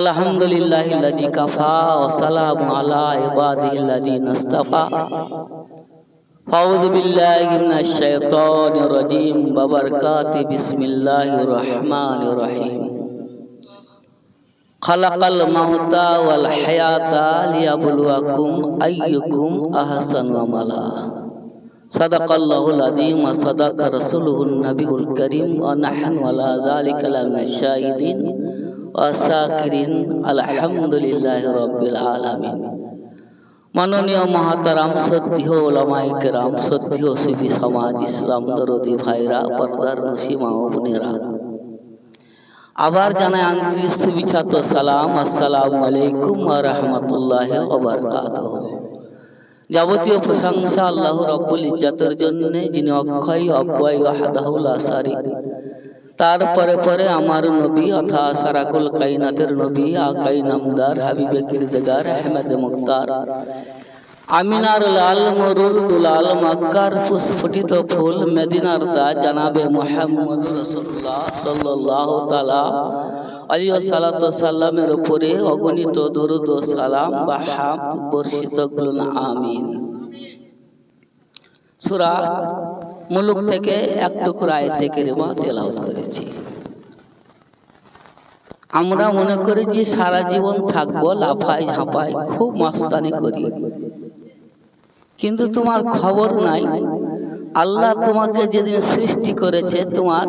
আলহামদুলিল্লাহ ইল্লাযী কাফা ওয়া সালামু আলা ইবাদিহি আল্লাযীনা ইসতাফা আউযু বিল্লাহি মিনাশ শাইতানির রাজীম। বাবারকাতি ওয়াসাকিরিন আলহামদুলিল্লাহ রব্বিল আলামিন। মাননীয় মহাতারাম সত্যি ওলামাই কেরাম সত্যি সুফি সমাজ, ইসলাম দরদি ভাইরা, পর্দার নসিমা ও বোনেরা। আবার জানাই আন্তরিক সুবিখ্যাত সালাম, আসসালামু আলাইকুম রাহমাতুল্লাহি ওয়া যাবতীয় প্রশংসা আল্লাহ রব্বুল ইজ্জাতের জন্য যিনি অক্ষয় অব্যয় ওয়াহদাহু লা শারীক তারপরে পরে আমার নবী অথা সারাকুল কাইনাতের নবী আকাই নামদার হাবিবে কিরদেগার আহমেদ মুক্তার। আমিনার লাল মরুর দুলাল মক্কার ফুসফুটিত ফুল মেদিনার তাজ জানাবে মোহাম্মদ রসুল্লাহ সাল্লাহ তালা আলী সালাত সাল্লামের উপরে অগণিত দরুদ সালাম বা হাম বর্ষিত আমিন। সুরা মুলুক থেকে এক টুকরা আয়তে কেরিমা তেলাওয়াত করেছি। আমরা মনে করি যে সারা জীবন থাকব লাফাই ঝাঁপাই খুব মাস্তানি করি। কিন্তু তোমার খবর নাই। আল্লাহ তোমাকে যেদিন সৃষ্টি করেছে তোমার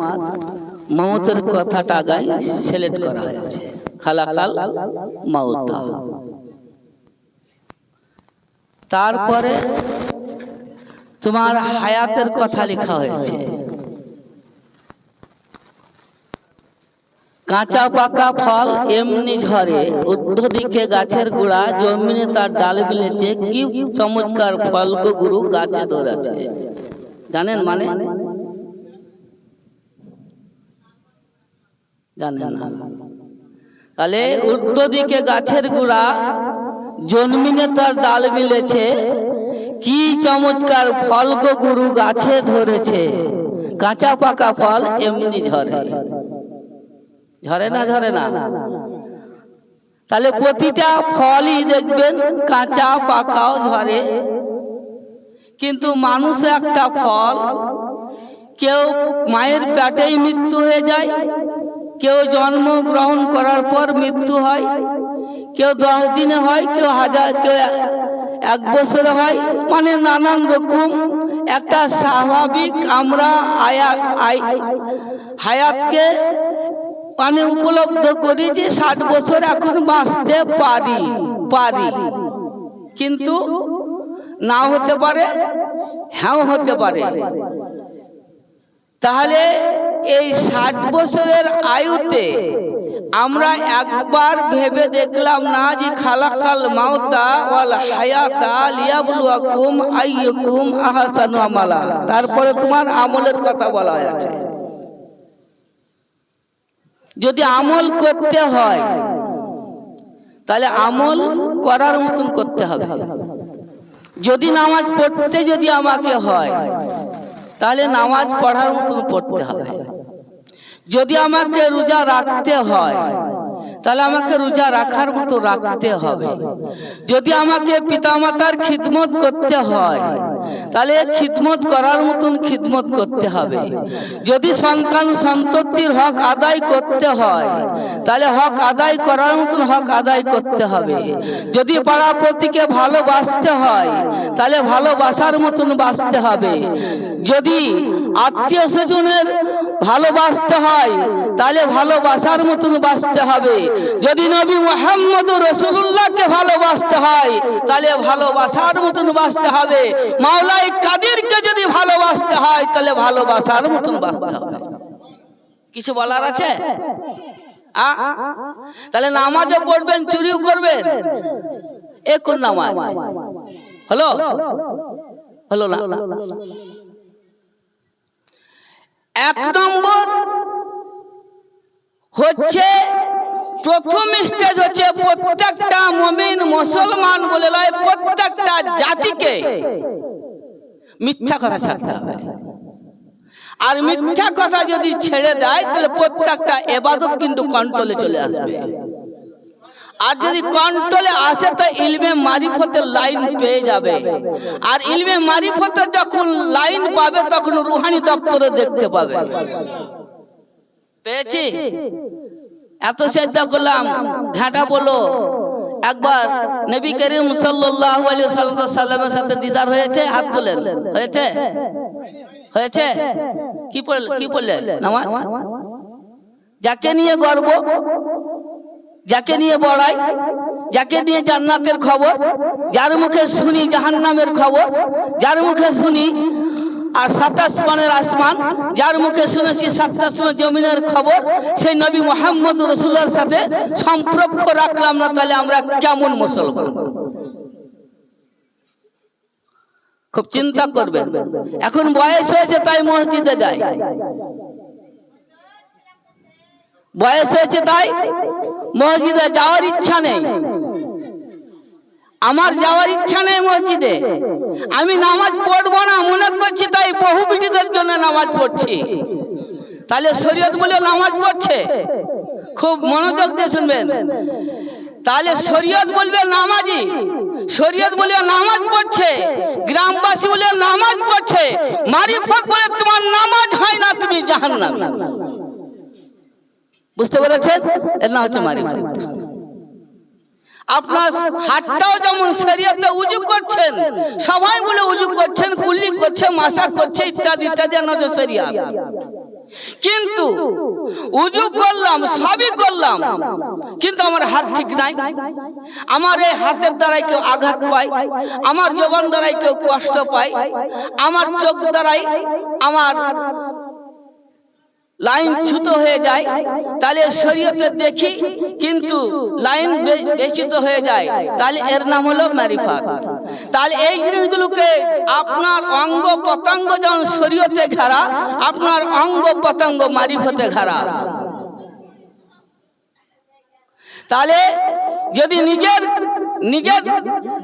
মমতের কথাটা গাই সিলেক্ট করা হয়েছে। খালাকাল মাউতা। তারপরে তোমার হায়াতের কথা লেখা হয়েছে। কাঁচা পাকা ফল এমনি ঝরে ঊর্ধ্ব দিকে গাছের গোড়া, জমিনে তার ডাল মিলেছে, কি চমৎকার ফল গুরু, গাছে ধরেছে। জানেন মানে? জানেন তাহলে ঊর্ধ্ব দিকে গাছের গোড়া জন্মিনে তার ডাল মিলেছে কি চমৎকার ফল গো গুরু গাছে ধরেছে। কাঁচা পাকা ফল এমনি ঝরে। ঝরে না ঝরে না? তাহলে প্রতিটা ফলই দেখবেন কাঁচা পাকাও ঝরে। কিন্তু মানুষ একটা ফল, কেউ মায়ের পেটেই মৃত্যু হয়ে যায়, কেউ জন্ম গ্রহণ করার পর মৃত্যু হয়, কেউ দশ দিনে হয়, কেউ হাজার, কেউ এক বছরে হয় মানে নানান রকম একটা স্বাভাবিক আমরা আয়া হায়াতকে মানে উপলব্ধ করি যে ষাট বছর এখন বাঁচতে পারি পারি। কিন্তু নাও হতে পারে হ্যাঁ হতে পারে। তাহলে এই ষাট বছরের আয়ুতে আমরা একবার ভেবে দেখলাম না যে খালাকাল মাউতা ওয়াল হায়াতা লিয়াবলুয়াকুম আইয়ুকুম আহসানু আমালা। তারপরে তোমার আমলের কথা বলা আছে যদি আমল করতে হয়, তাহলে আমল করার মতন করতে হবে। যদি নামাজ পড়তে যদি আমাকে হয়, তাহলে নামাজ পড়ার মতন পড়তে হবে। যদি আমাকে রোজা রাখতে হয়, তাহলে আমাকে রোজা রাখার মতো রাখতে হবে। যদি আমাকে পিতামাতার খিদমত করতে হয় তাহলে খিদমত করার মতন খিদমত করতে হবে। যদি সন্তান সন্ততির হক আদায় করতে হয়, তাহলে হক আদায় করার মতন হক আদায় করতে হবে। যদি পাড়াপতিকে ভালোবাসতে হয়, তাহলে ভালোবাসার মতন বাঁচতে হবে। যদি আত্মীয় স্বজনের ভালোবাসতে হয়, তাহলে ভালোবাসার মতন বাঁচতে হবে। যদি নবী মোহাম্মদ রসুল্লাহকে ভালোবাসতে হয়, তাহলে ভালোবাসার মতন বাঁচতে হবে। মাওলাই কাদিরকে যদি ভালোবাসতে হয়, তাহলে ভালোবাসার মতন বাঁচতে হবে। কিছু বলার আছে? তাহলে নামাজও পড়বেন, চুরিও করবেন। এ কোন নামাজ। হলো? হলো না? এক নম্বর হচ্ছে, প্রথম স্টেজ হচ্ছে প্রত্যেকটা মমিন মুসলমান বলে নয় প্রত্যেকটা জাতিকে। মিথ্যা কথা ছাড়তে হবে। আর মিথ্যা কথা যদি ছেড়ে দেয় তাহলে প্রত্যেকটা এবাদত কিন্তু কন্ট্রোলে চলে আসবে। আর যদি কন্ট্রোলে আসে তো ইলমে মারিফতের লাইন পেয়ে যাবে। আর ইলমে মারিফতের যখন লাইন পাবে তখন রুহানি দপ্তরে দেখতে পাবে। পেয়েছি? এত চেষ্টা করলাম। ঘাটা বলো। একবার নবী করিম সাল্লাল্লাহু আলাইহি সাল্লামের সাথে দিদার হয়েছে, হাত তুলেন। হয়েছে? হয়েছে? কি পড়ল কি পড়লেন? নামাজ? যাকে নিয়ে গর্ব, যাকে নিয়ে বড়াই, যাকে নিয়ে জান্নাতের খবর, যার মুখে শুনি জাহান্নামের খবর, যার মুখে শুনি আর সাত আসমানের আসমান, যার মুখে শুনেছি সাত জমিনের খবর, সেই নবী মোহাম্মদ রসুল্লার সাথে সম্পর্ক রাখলাম না, তাহলে আমরা কেমন মুসলমান? খুব চিন্তা করবেন। এখন বয়স হয়েছে, তাই মসজিদে যায় বয়স হয়েছে, তাই মসজিদে যাওয়ার ইচ্ছা নেই। আমার যাওয়ার ইচ্ছা নেই মসজিদে। আমি নামাজ পড়ব না, মনে করছি তাই বহু বিটিদের জন্য নামাজ পড়ছি। তাহলে শরীয়ত বলে নামাজ পড়ছে? খুব মনোযোগ দিয়ে শুনবেন। তাহলে শরীয়ত বলবে নামাজি। শরীয়ত বলে নামাজ পড়ছে। গ্রামবাসী বলে নামাজ পড়ছে। মারিফত বলে তোমার নামাজ হয় না, তুমি জাহান্নামী। বুঝতে পেরেছেন? এর নাম হচ্ছে মারিফত। আপনার হাতটাও যেমন শরীয়তে উজু করছেন সবাই বলে উজু করছেন কুল্লি করছে মাসা করছে ইত্যাদি ইত্যাদি হচ্ছে শরিয়াত। কিন্তু উজু করলাম সবই করলাম। কিন্তু আমার হাত ঠিক নাই। আমার এই হাতের দ্বারাই কেউ আঘাত পায়। আমার জবান দ্বারাই কেউ কষ্ট পায়। আমার চোখ দ্বারাই আমার লাইন ছুতো হয়ে যায়, তাহলে শরীয়তে দেখি কিন্তু লাইন বেচিত হয়ে যায়, তাহলে এর নাম হলো মারিফাত। তাহলে এই জিনিসগুলোকে আপনার অঙ্গ পতঙ্গ যেমন শরীয়তে ঘেরা, আপনার অঙ্গ পতঙ্গ মারিফতে ঘেরা। তাহলে যদি নিজের নিজের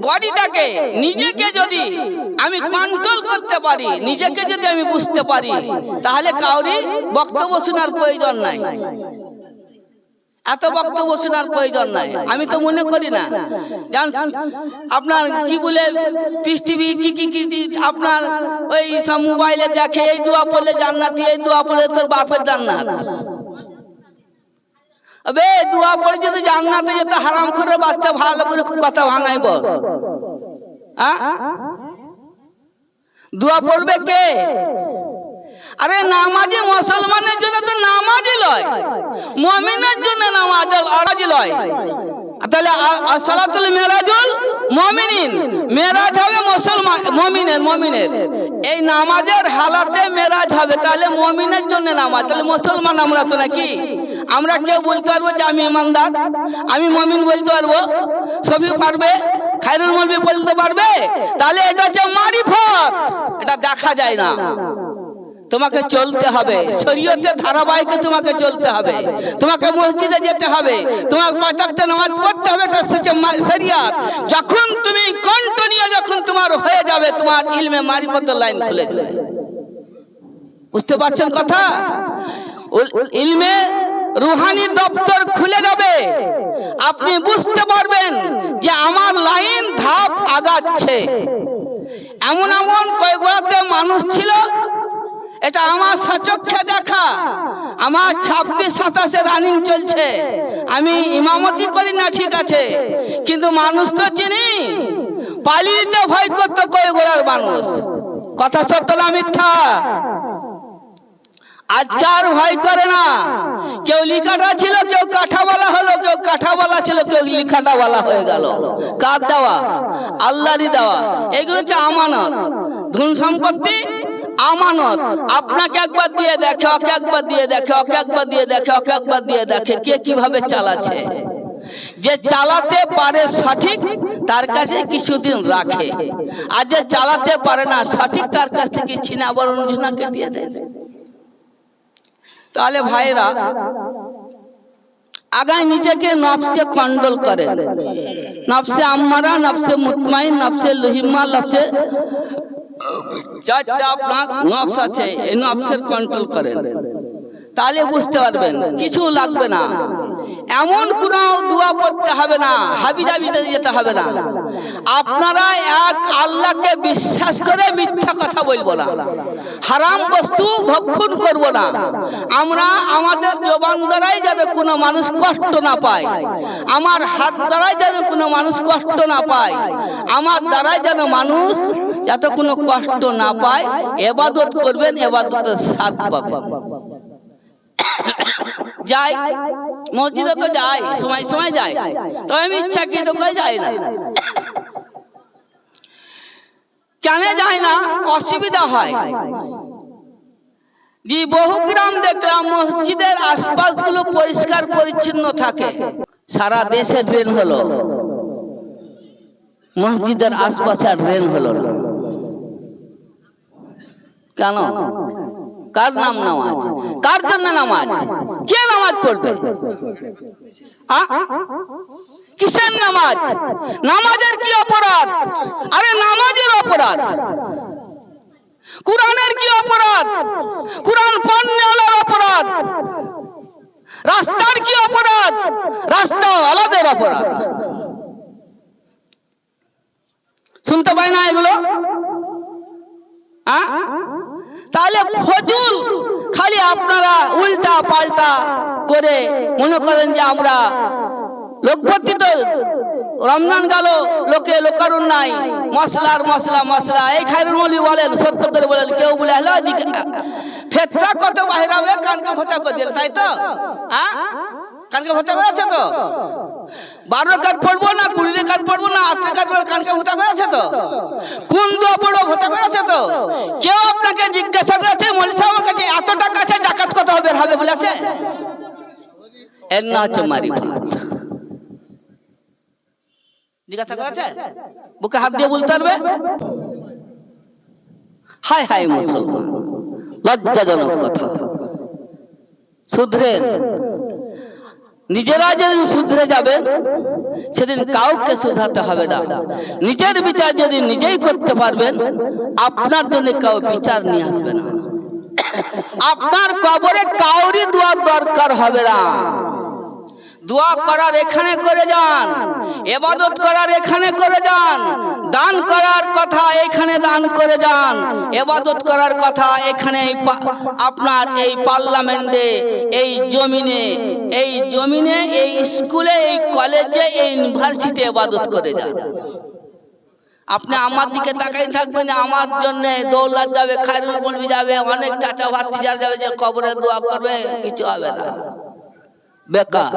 বডিটাকে নিজেকে যদি আমি কন্ট্রোল করতে পারি, নিজেকে যদি আমি বুঝতে পারি, তাহলে কাউরি বক্তব্য শোনার প্রয়োজন নাই। এত বক্তব্য শোনার প্রয়োজন নাই। আমি তো মনে করি না। আপনার কি বলে পিস কি কি কি আপনার ওই সব মোবাইলে দেখে, এই দোয়া পড়লে জান্নাতি, এই দোয়া পড়লে তোর বাপের জান্নাত। আবে দোয়া পড়ে যদি জান্নাতে যেতে হারাম করে বাচ্চা ভালো করে কথা ভাঙাইব দোয়া পড়বে কে আরে নামাজি মুসলমানের জন্য তো নামাজি লয়। মুমিনের জন্য নামাজ আরাজি লয়। তাহলে আ- আসসালাতুল মেরাজুল মুমিনিন। মেরাজ হবে মুসলমান মুমিনের মুমিনের। এই নামাজের হালাতে মেরাজ হবে। তাহলে মুমিনের জন্য নামাজ। তাহলে মুসলমান আমরা তো নাকি? আমরা কেউ বলতে পারব যে আমি ইমানদার? আমি মমিন বলতে পারব। সবই পারবে? খাইরুল মলবি বলতে পারবে? তাহলে এটা হচ্ছে মারিফত। এটা দেখা যায় না। তোমাকে চলতে হবে। শরীয়তের ধারাবাহিকে তোমাকে চলতে হবে। তোমাকে মসজিদে যেতে হবে। তোমার পাঁচাকটা নামাজ পড়তে হবে এটা শরিয়াত। যখন তুমি কন্টিনিউ যখন তোমার হয়ে যাবে তোমার ইলমে মারিফতের লাইন খুলে যাবে। বুঝতে পারছেন কথা? ইলমে রুহানি দপ্তর খুলে যাবে। আপনি বুঝতে পারবেন যে আমার লাইন ধাপ আগাচ্ছে। এমন এমন কয়েকগুলোতে মানুষ ছিল এটা আমার সচক্ষে দেখা। আমার ছাব্বিশ সাতাশে রানিং চলছে। আমি ইমামতি করি না, ঠিক আছে। কিন্তু মানুষ তো চিনি। পালিয়ে ভয় করতো কয়েকগুলার মানুষ। কথা সত্য না মিথ্যা? আজকে আর ভয় করে না। কেউ লিখাটা ছিল, কেউ কাঠাওয়ালা হলো, কেউ কাঠাওয়ালা ছিল, কেউ লিখাটাওয়ালা হয়ে গেল। কার দেওয়া? আল্লাহরই দেওয়া। এগুলো হচ্ছে আমানত। ধন সম্পত্তি আমানত। আপনাকে একবার দিয়ে দেখে, ওকে একবার দিয়ে দেখে, ওকে একবার দিয়ে দেখে, ওকে একবার দিয়ে দেখে কে কীভাবে চালাচ্ছে। যে চালাতে পারে সঠিক, তার কাছে কিছুদিন রাখে। আর যে চালাতে পারে না সঠিক, তার কাছ থেকে ছিনা বরণকে দিয়ে দেয়। তাহলে ভাইরা, আগায় নিজেকে নফসকে কন্ট্রোল করে। নফসে আম্মারা, নফসে মুতমাইন, নফসে লহিমা নফসে চারটা আপনার নফস আছে এই নফসের কন্ট্রোল করেন। তাহলে বুঝতে পারবেন কিছু লাগবে না। এমন কোন দোয়া পড়তে হবে না হাবি জাবিতে যেতে হবে না। আপনারা এক আল্লাহকে বিশ্বাস করে মিথ্যা কথা বলব না, হারাম বস্তু ভক্ষণ করব না। আমরা আমাদের জবান দ্বারাই যাতে কোনো মানুষ কষ্ট না পায়, আমার হাত দ্বারাই যেন কোনো মানুষ কষ্ট না পায়, আমার দ্বারাই যেন মানুষ যাতে কোনো কষ্ট না পায়, এবাদত করবেন, এবাদতের স্বাদ পাবেন। যাই মসজিদে তো যাই সময় সময় যাই তো আমি ইচ্ছাকৃত করে যাই না। কেন যায় না? অসুবিধা হয়। যে বহু গ্রাম দেখলাম মসজিদের আশপাশগুলো পরিষ্কার পরিচ্ছন্ন থাকে। সারা দেশে ড্রেন হলো। মসজিদের আশপাশে আর ড্রেন হলো না। কেন? কার নাম নামাজ? কার জন্য নামাজ? কে নামাজ পড়বে? কিসের নামাজ? নামাজের কি অপরাধ? আরে নামাজের অপরাধ। কোরআনের কি অপরাধ? কোরআন পণ্যওয়ালার অপরাধ। রাস্তার কি অপরাধ? রাস্তা আলাদের অপরাধ। শুনতে পাই না এগুলো? আ? তাহলে ফজুল খালি আপনারা উল্টা পাল্টা করে মনে করেন যে আমরা লোকভর্তি তো রমজান গেল, লোকে লোকারুন নাই। মশলার মশলা মশলা। এই খাইরুল মলি বলেন, সত্য করে বলেন, কেউ বলে হলো ফেতরা কত বাহির হবে কানকে ভোতা করে দিল? তাই তো? হ্যাঁ কানকে ভোতা করে আছে তো? বারো কাঠ পড়ব না কুড়ি কাঠ পড়ব না, আটটা কাঠ পড়ব কানকে ভোতা করে আছে তো? কোন দোয়া পড়ব ভোতা করে আছে তো? কেউ আপনাকে জিজ্ঞাসা করেছে মলি সাহেবের কাছে এত টাকা আছে জাকাত কত হবে হবে বলেছে? এর না হচ্ছে মারি ভাত। জিজ্ঞাসা করেছে? বুকে হাত দিয়ে বলতে পারবে? হাই হাই মুসলমান, লজ্জাজনক কথা। শুধরেন নিজেরা যদি শুধরে যাবেন সেদিন কাউকে শুধাতে হবে না। নিজের বিচার যদি নিজেই করতে পারবেন, আপনার জন্য কাউ বিচার নিয়ে আসবে না। আপনার কবরে কাউরি দোয়ার দরকার হবে না। দোয়া করার এখানে করে যান এবাদত করার এখানে করে যান, দান করার কথা এখানে দান করে যান এবাদত করার কথা এখানে আপনার এই পার্লামেন্টে, এই জমিনে এই জমিনে, এই স্কুলে, এই কলেজে, এই ইউনিভার্সিটি এবাদত করে যান। আপনি আমার দিকে তাকাই থাকবেন, আমার জন্য দৌলত যাবে, খায়রুল বলবি যাবে, অনেক চাচা ভাতিজার যাবে যে কবরে দোয়া করবে, কিছু হবে না। বেকার।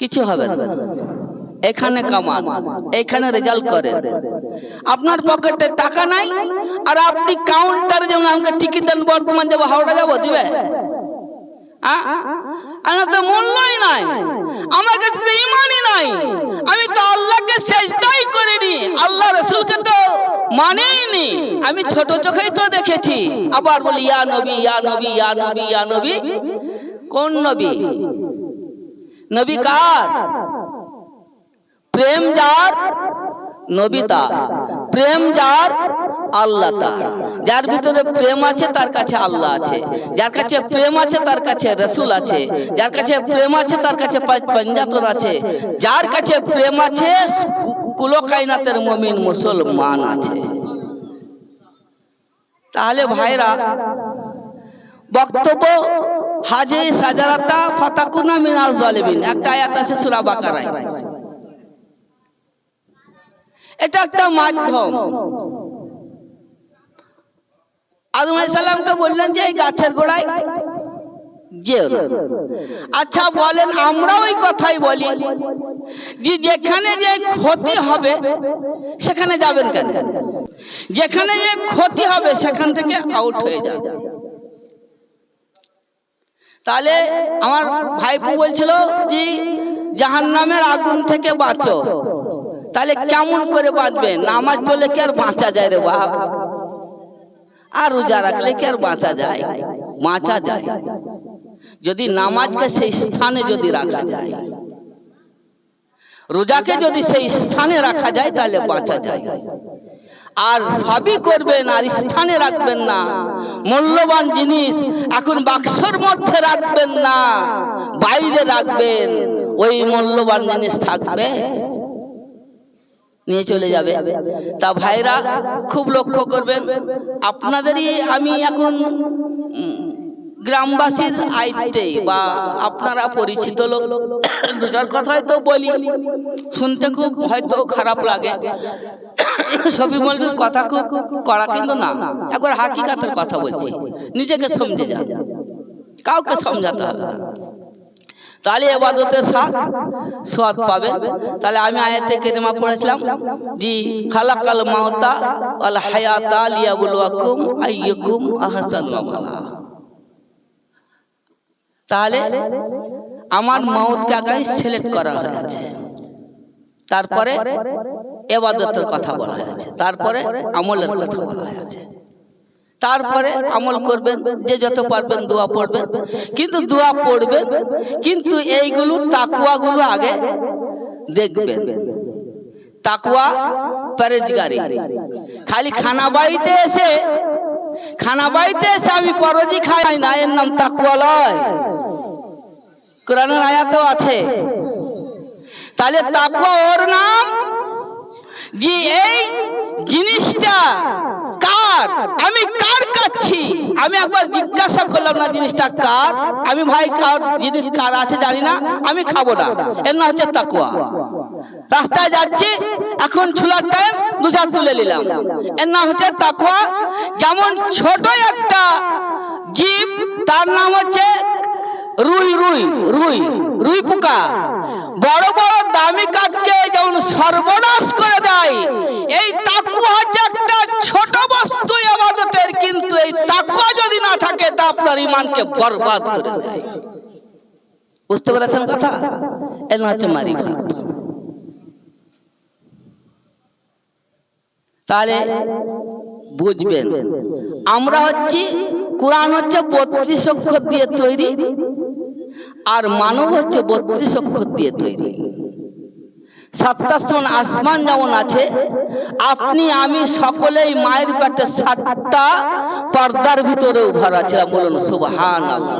কিছু হবে না। এখানে কামান এখানে রেজাল্ট করে। আপনার পকেটে টাকা নাই, আর আপনি কাউন্টারে যেমন আমাকে টিকিট দেন বর্তমান যাব, হাওড়া যাব, দিবে? তো মূল্যই নাই আমার কাছে তো ইমানই নাই। আমি তো আল্লাহকে সেজদাই করিনি। আল্লাহ রসুলকে তো মানেইনি আমি ছোট চোখেই তো দেখেছি। আবার বলি, ইয়া নবী ইয়া নবী ইয়া নবী ইয়া নবী। কোন নবী? নবী কার? প্রেম যার, নবী তার। প্রেম যার আল্লাহ যার ভিতরে প্রেম আছে তার কাছে আল্লাহ আছে। যার কাছে প্রেম আছে তার কাছে রসুল আছে। যার কাছে প্রেম আছে তার কাছে পঞ্জাতন আছে। যার কাছে প্রেম আছে কুলকাইনাতের মমিন মুসলমান আছে। তাহলে ভাইরা বক্তব্য হাজে সাজারাতা ফাতাকুনা মিনাল জালিমিন। একটা আয়াত আছে সূরা বাকারায়। এটা একটা মাধ্যম। আদম আলাইহিস সালামকে বললেন যে, এই গাছের গোড়ায় আচ্ছা বলেন, আমরা ওই কথাই বলি যে, যেখানে যে ক্ষতি হবে, সেখানে যাবেন কেন? যেখানে যে ক্ষতি হবে, সেখান থেকে আউট হয়ে যাবে। তাহলে আমার ভাইপু বলছিল যে, জাহান্নামের আগুন থেকে বাঁচো। তাহলে কেমন করে বাঁচবে? নামাজ পড়লে কি আর বাঁচা যায় রে বাপ? আর রোজা রাখলে কি আর বাঁচা যায়? বাঁচা যায়। যদি নামাজকে সেই স্থানে যদি রাখা যায়। রোজাকে যদি সেই স্থানে রাখা যায় তাহলে বাঁচা যায়। আর সবই করবেন আর স্থানে রাখবেন না। মূল্যবান জিনিস এখন বাক্সর মধ্যে রাখবেন না। বাইরে রাখবেন। ওই মূল্যবান জিনিস থাকবে। নিয়ে চলে যাবে। তা ভাইরা খুব লক্ষ্য করবেন, আপনাদেরই আমি এখন গ্রামবাসীর আয়ত্তে বা আপনারা পরিচিত লোক দু চার কথা হয়তো বলি। শুনতে খুব হয়তো খারাপ লাগে। সবই বলবেন কথা খুব কড়া কিন্তু না। একবার হাকিকাতের কথা বলছি। নিজেকে সমঝে যান। কাউকে সমঝাতে হবে না। তাহলে এবাদতের স্বাদ স্বাদ পাবে। তাহলে আমি আয়াতে কেরিমা পড়েছিলাম জি খালাকাল মাউতা আল হায়াতা লিয়াবুলুয়াকুম আইয়াকুম আহসানু আমালা তাহলে আমার মাউতকে আগে সিলেক্ট করা হয়েছে। তারপরে এবাদতের কথা বলা হয়েছে। তারপরে আমলের কথা বলা হয়েছে। তারপরে আমল করবেন যে যত পারবেন দোয়া পড়বেন। কিন্তু দোয়া পড়বেন কিন্তু এইগুলো তাকুয়াগুলো আগে দেখবেন। তাকুয়া পরেজগারি। খালি খানা বাড়িতে এসে খানা বাড়িতে এসে আমি পরজি খাই না এর নাম তাকুয়া লয় কোরআনের আয়াতেও আছে। তাহলে তাকুয়া ওর নাম যে এই জিনিসটা কার? আমি কার কাচ্ছি? আমি একবার জিজ্ঞাসা করলাম, না, জিনিসটা কার? আমি ভাই, কার জিনিস কার আছে জানি না, আমি খাব না। এর নাম হচ্ছে তাকুয়া রাস্তায় যাচ্ছি, এখন ছুলার টাইম দু চার তুলে নিলাম। এর নাম হচ্ছে তাকুয়া যেমন ছোট একটা জীব, তার নাম হচ্ছে রুই রুই রুই রুই পোকা। বড় বড় দামি কাঠকে যেমন সর্বনাশ করে দেয়, এই তাকুয়া হচ্ছে একটা ছোট বস্তু আবাদতের কিন্তু এই তাকুয়া যদি না থাকে, তা আপনার ইমানকে বরবাদ করে দেয়। বুঝতে পেরেছেন কথা? এর হচ্ছে মারি তাহলে বুঝবেন, আমরা হচ্ছি, কোরআন হচ্ছে বত্রিশ অক্ষর দিয়ে তৈরি। আর মানব হচ্ছে বত্রিশ অক্ষর দিয়ে তৈরি। সাতটাসমান আসমান যেমন আছে, আপনি, আমি সকলেই মায়ের পেটে সাতটা পর্দার ভিতরে ভরা ছিলাম বলুন সুবহান আল্লাহ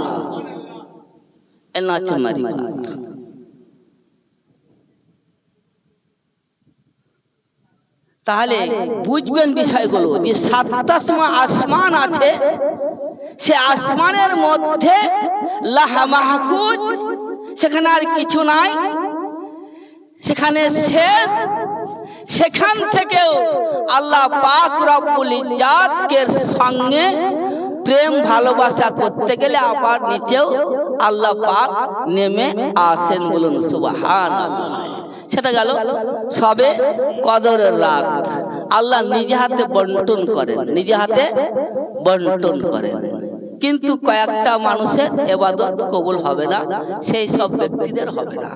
তাহলে বুঝবেন বিষয়গুলো যে সাতটা আসমান আছে, সে আসমানের মধ্যে লাহা মাহফুজ, সেখানে আর কিছু নাই। সেখানে শেষ। সেখান থেকেও আল্লাহ পাক রব্বুল ইজ্জাতের সঙ্গে প্রেম, ভালোবাসা করতে গেলে আবার নিচেও আল্লাহ পাক নেমে আসেন বলুন সুবাহান সেটা গেল সবে কদরের রাত। আল্লাহ নিজে হাতে বন্টন করেন, নিজে হাতে বন্টন করেন। কিন্তু কয়েকটা মানুষের এবাদত কবুল হবে না সেই সব ব্যক্তিদের হবে না।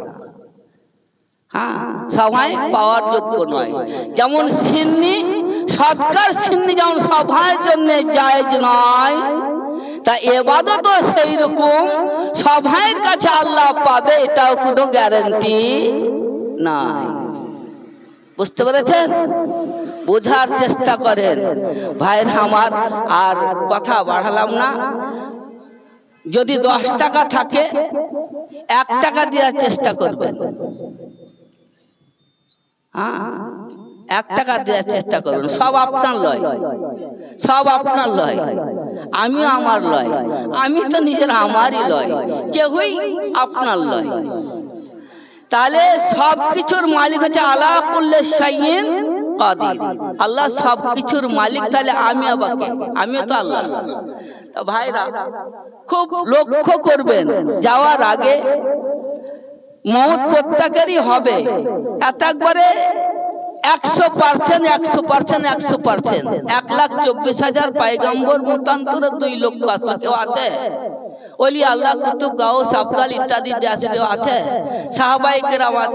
হ্যাঁ সবাই পাওয়ার যোগ্য নয়। যেমন সিন্নি সৎকার সিন্নি যেমন সবার জন্য জায়েজ নয় তা এবাদত সেই রকম। সবাইয়ের কাছে আল্লাহ পাবে এটাও কোনো গ্যারেন্টি নাই। বুঝতে পেরেছেন? বোঝার চেষ্টা করেন। ভাইয়ের আমার আর কথা বাড়ালাম না। যদি দশ টাকা থাকে, এক টাকা দেওয়ার চেষ্টা করবেন। হ্যাঁ? এক টাকা দেওয়ার চেষ্টা করুন সব আপনার লয়। সব আপনার লয়। আমিও আমার লয়। আমি তো নিজের আমারই লয়। কেউই আপনার লয়। তাহলে সব কিছুর মালিক হচ্ছে আল্লাহ করলে সাইন কাদির। আল্লাহ সব কিছুর মালিক, তাহলে আমি আবাকে আমিও তো আল্লাহ। ভাইরা, খুব লক্ষ্য করবেন, যাওয়ার আগে মহৎ প্রত্যাকারী হবে। এত একবারে একশো পার্সেন্ট একশো পার্সেন্ট একশো পার্সেন্ট। এক লাখ চব্বিশ হাজার পাইগাম্বর, মতান্তরে দুই লক্ষ আসলে কেউ আছে? ওলি আল্লাহ, কুতুব গাও সাবদাল ইত্যাদি দেশে কেউ আছে? সাহাবাইকের আমার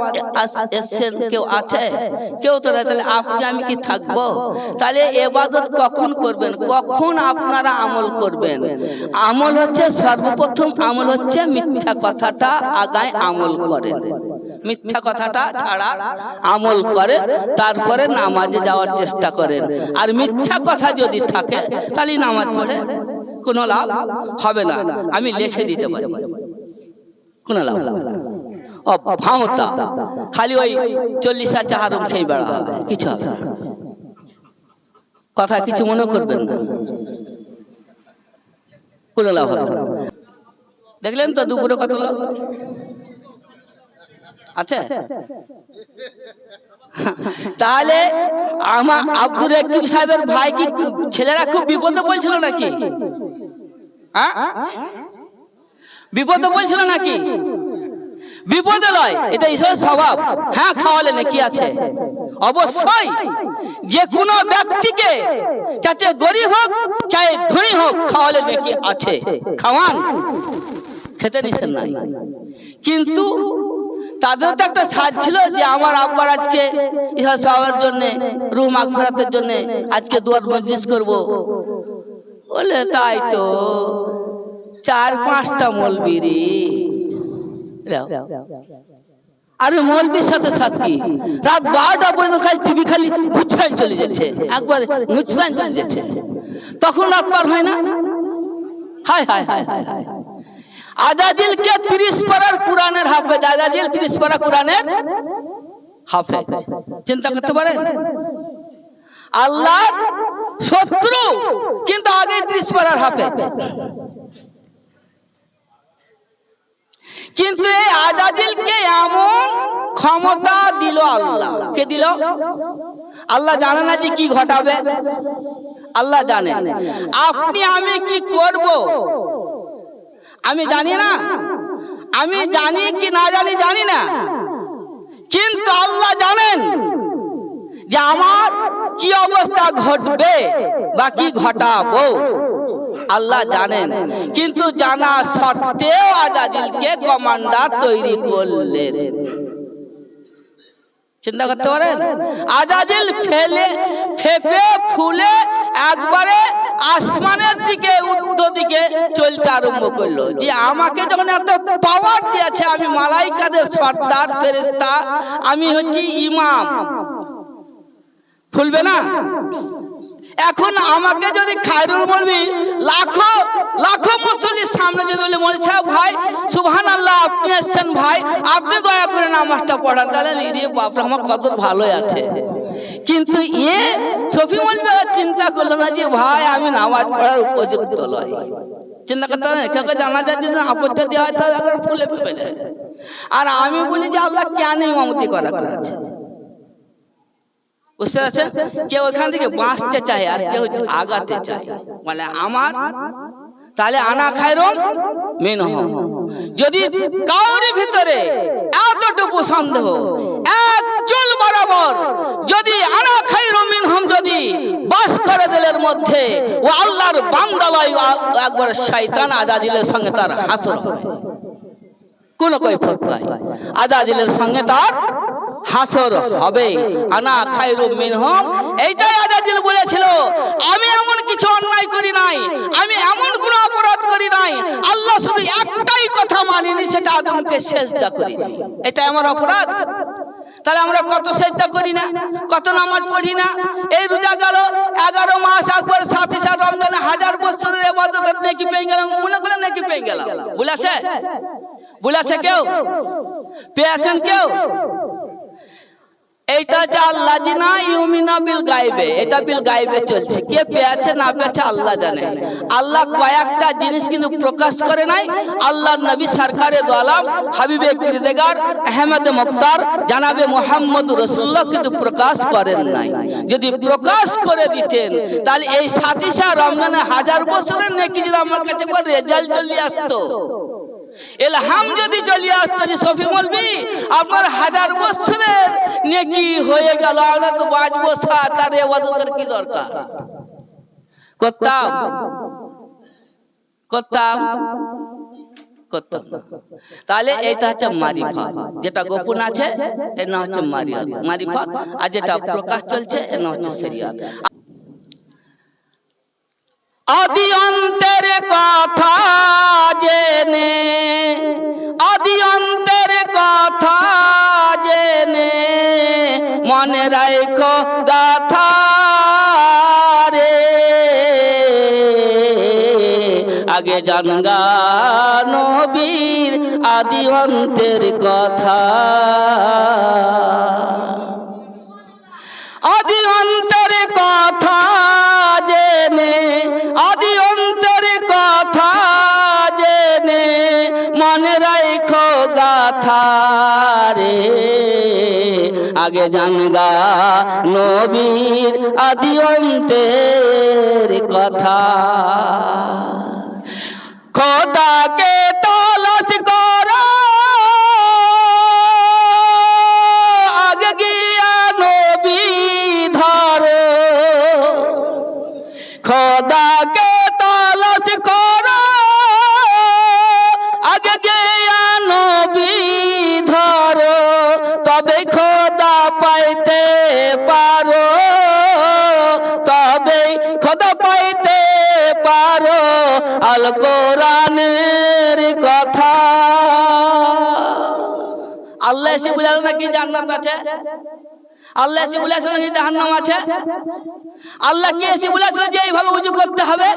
এসছেন, কেউ আছে? কেউ তো না তাহলে আপনি, আমি কি থাকব? তাহলে এবাদত কখন করবেন? কখন আপনারা আমল করবেন? আমল হচ্ছে সর্বপ্রথম, আমল হচ্ছে মিথ্যা কথাটা আগায় আমল করেন। মিথ্যা কথাটা ছাড়া আমল করে তারপরে নামাজে যাওয়ার চেষ্টা করেন। আর মিথ্যা কথা যদি থাকে তাহলে নামাজ পড়ে। কোনো লাভ হবে না। আমি লিখে দিতে পারি। কোনো লাভ হবে না। ও ভামতা খালি ওই চল্লিশ হাজার হারুম খেয়ে বেড়া হবে। কিছু হবে না। কথা কিছু মনে করবেন না। কোনো লাভ হবে না। দেখলেন তো দুপুরে কত লোক আছে? তাহলে আমার আব্দুর রকিব সাহেবের ভাই কি ছেলেরা খুব বিপদে পড়ছিল নাকি? বিপদে পড়ছিল নাকি? বিপদে নয়, এটা ঈশ্বরের স্বভাব। হ্যাঁ খাওয়ালে নাকি আছে? অবশ্যই। যে কোনো ব্যক্তিকে চাচে গরিব হোক, চাই ধনী হোক, খাওয়ালে নাকি আছে? খাওয়ান। খেতে নিছেন নাই। কিন্তু তাদের তো একটা সাজ ছিল যে আমার আব্বার আজকে ইহা সাহেবের জন্য রুহ মাগফিরাতের জন্য আজকে দুয়ার মজলিস করব। বলে, তাই তো। চার পাঁচটা মলবি রে। লাও। আরে মলবির সাথে সাথ কি? রাত বারোটা পর্যন্ত খালি টিভি খালি ঘুচলান চলে যাচ্ছে। একবার ঘুচলান চলে যাচ্ছে। তখন পার হয় না? হায় হায় হায় হায় হায়। আজাজিল কে তিরিশ পারার কোরআনের হাফেজ আজাজিল তিরিশ পারা কোরআনের হাফেজ। চিন্তা করতে পারেন? আল্লাহ শত্রু কিন্তু আগে ত্রিশ পারার হাফেজ। কিন্তু এই আজাজিলকে এমন ক্ষমতা দিল আল্লাহ। কে দিল? আল্লাহ জানে না যে কি ঘটাবে। আল্লাহ জানে। আপনি, আমি কি করব? আমি জানি না। আমি জানি কি না জানি জানি না। কিন্তু আল্লাহ জানেন যে আমার কি অবস্থা ঘটবে বা কি ঘটাবো। আল্লাহ জানেন। কিন্তু জানা সত্ত্বেও আজাদিলকে কমান্ডার তৈরি করলেন। চিন্তা করতে পারেন? আজাদিল ফেলে ফেপে ফুলে একবারে আসমানের দিকে উত্তর দিকে চলতে আরম্ভ করল। যে আমাকে যখন এত পাওয়ার দিয়েছে আমি মালাইকাদের সর্দার ফেরেস্তা আমি হচ্ছি ইমাম। ফুলবে না? এখন আমাকে যদি খায়রুল বলবি, লাখো লাখো মুসল্লির সামনে যদি বলে, মনে সাহেব ভাই সুবহান আল্লাহ আপনি এসছেন, ভাই, আপনি দয়া করে নামাজটা পড়ান, তাহলে রে বাপরে আমার কত ভালোই আছে। কিন্তু এ সফি মলবে চিন্তা করল না যে, ভাই, আমি নামাজ পড়ার উপযুক্ত নয় চিন্তা করতে হবে না কেউ কেউ জানা যায় যদি আপত্তি দেওয়া হয়, তাহলে ফুলে ফেলে। আর আমি বলি যে, আল্লাহ কেন ইমামতি করা করেছে বুঝতে পারছেন কেউ ওখান থেকে বাঁচতে চায় আর কেউ আগাতে চায় মানে আমার তাহলে আনা খাইরম মেন যদি কাউর ভিতরে এতটুকু সন্দেহ এক চুল বরাবর যদি আনা খাইরম মিনহম যদি বাস করে দিলের মধ্যে ও আল্লাহর বান্দালয় একবার শয়তান আজাদিলের সঙ্গে তার হাসর হবে কোন কৈফত নাই আজাদিলের সঙ্গে তার হাসর হবে। আনা খাইরু মিনহুম। এইটাই আজাদিল বলেছিল। আমি এমন কিছু অন্যায় করি নাই। আমি এমন কোন অপরাধ করি নাই। আল্লাহ শুধু একটাই কথা মানিনি, সেটা আদমকে সেজদা করি। এটা আমার অপরাধ। তাহলে আমরা কত সেজদা করি না? কত নামাজ পড়ি না? এই রোজা গেল, এগারো মাস একবার সাথে সাথে রমজানে হাজার বছরের এবাদতের নেকি পেয়ে গেলাম, মনে করে নেকি পেয়ে গেলাম। বলেছে বলেছে কেউ? পেয়েছেন কেউ? এইটা হচ্ছে আল্লাহ জিনা ইউমিনা বিল গাইবে, এটা বিল গাইবে চলছে। কে পেয়েছে না পেয়েছে আল্লাহ জানে। আল্লাহ কয়েকটা জিনিস কিন্তু প্রকাশ করে নাই। আল্লাহ নবী সরকারে দোয়ালাম হাবিবে কিরদেগার আহমেদ মুক্তার, জানাবে মোহাম্মদ রসুল্লাহ কিন্তু প্রকাশ করেন নাই। যদি প্রকাশ করে দিতেন, তাহলে এই সাতিশা রমজানে হাজার বছরের নেকি যদি আমার কাছে রেজাল্ট চলে আসতো। এলহাম যদি চলে আসতো যে সফি বলবি আপনার হাজার বছরের নেকি হয়ে গেল আমরা তো বাঁচবো সাত আর এবাদতের কি দরকার? করতাম। করতাম। করতাম তাহলে এটা হচ্ছে মারিফা যেটা গোপন আছে নাম হচ্ছে মারিয়া মারিফা আর যেটা প্রকাশ চলছে নাম হচ্ছে শরিয়াত। আদি অন্তের কথা জেনে আদি অন্তের কথা জেনে মনে রাখো গাথা রে আগে জানগা নবীর আদি অন্তের কথা। আদি অন্তের কথা আদি অন্তর কথা জেনে মনে রাখো গাথা রে আগে জানগা নবীর আদি অন্তের কথা। খোদাকে খোদা পাইতে পারো আল কোরআনের কথা। আল্লাহ এসে বুঝাল নাকি জান্নাত আছে? আল্লাহ এসে বলেছে নাকি জাহান্নাম আছে? আল্লাহ কি এসে বলেছে যে এইভাবে উজু করতে হবে?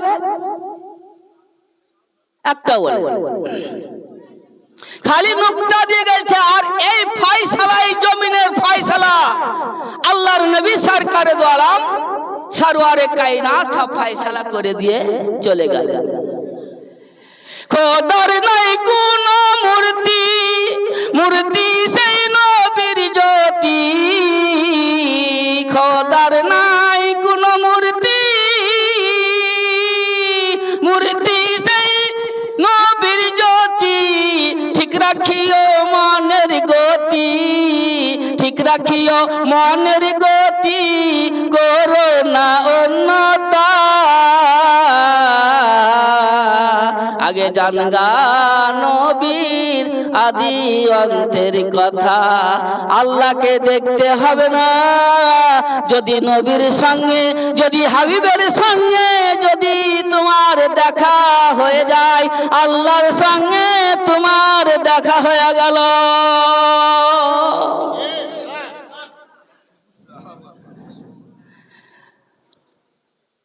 একটা খালি মুক্তা দিয়ে গেছে আর এই ফাইসালা এই জমিনের ফাইসালা আল্লাহর নবী সরকারের দ্বারা সরওয়ারে কায়নাত সব সালা করে দিয়ে চলে গেল। খোদার নাই কোন মূর্তি মূর্তি সেই নবীর জ্যোতি। খোদার নাই রাখিও মনের গতি করো না অন্যতা। আগে জানগা নবীর আদি অন্তের কথা, আল্লাহকে দেখতে হবে না। যদি নবীর সঙ্গে, যদি হাবিবের সঙ্গে, যদি তোমার দেখা হয়ে যায়, আল্লাহর সঙ্গে তোমার দেখা হয়ে গেল।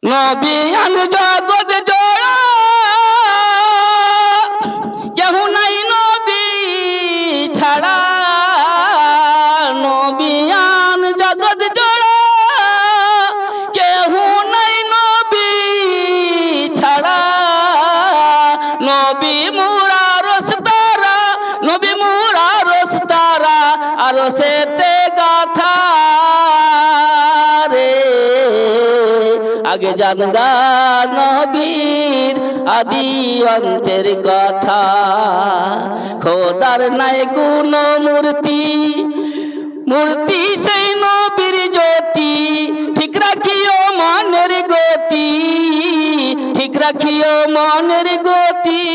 নবী আমি জগৎ জোড়া আগে জানগা নবীর আদি অন্তের কথা। খোদার নাই কোন মূর্তি মূর্তি সেই নবীর জ্যোতি। ঠিক রাখিও মনের গতি, ঠিক রাখিও মনের গতি।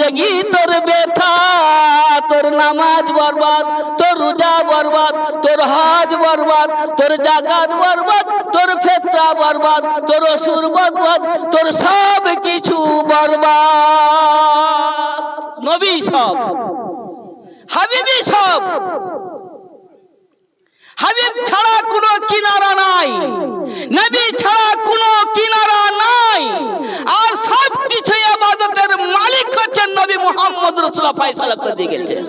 জিন্দগি তোর ব্যথা, তোর নামাজ বরবাদ, তোর রোজা বরবাদ, তোর হজ বরবাদ, তোর জাগাত বরবাদ, তোর ফেতরা বরবাদ, তোর অসুর বরবাদ, তোর সব কিছু বরবাদ। নবী সব, হাবিবি সব। হাবিব ছাড়া কোনো কিনারা নাই, নবী ছাড়া কোনো কিনারা নাই। আর মালিক হচ্ছেন নবী মুহাম্মদ রাসূলুল্লাহ ফয়সালা করে দিয়ে গেছেন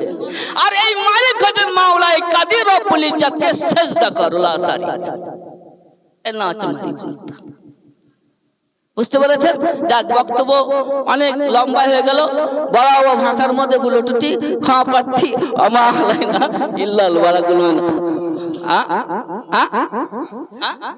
আর এই মালিক হচ্ছেন মাওলাই কাদির রব্বুল ইজ্জতকে সেজদা করলা সারি বুঝতে পেরেছেন যাক, বক্তব্য অনেক লম্বা হয়ে গেল বড় বড় ভাষার মধ্যে গুলো টুটি পাচ্ছি আমা না ইল্লাল না আ? আ? আ? আ?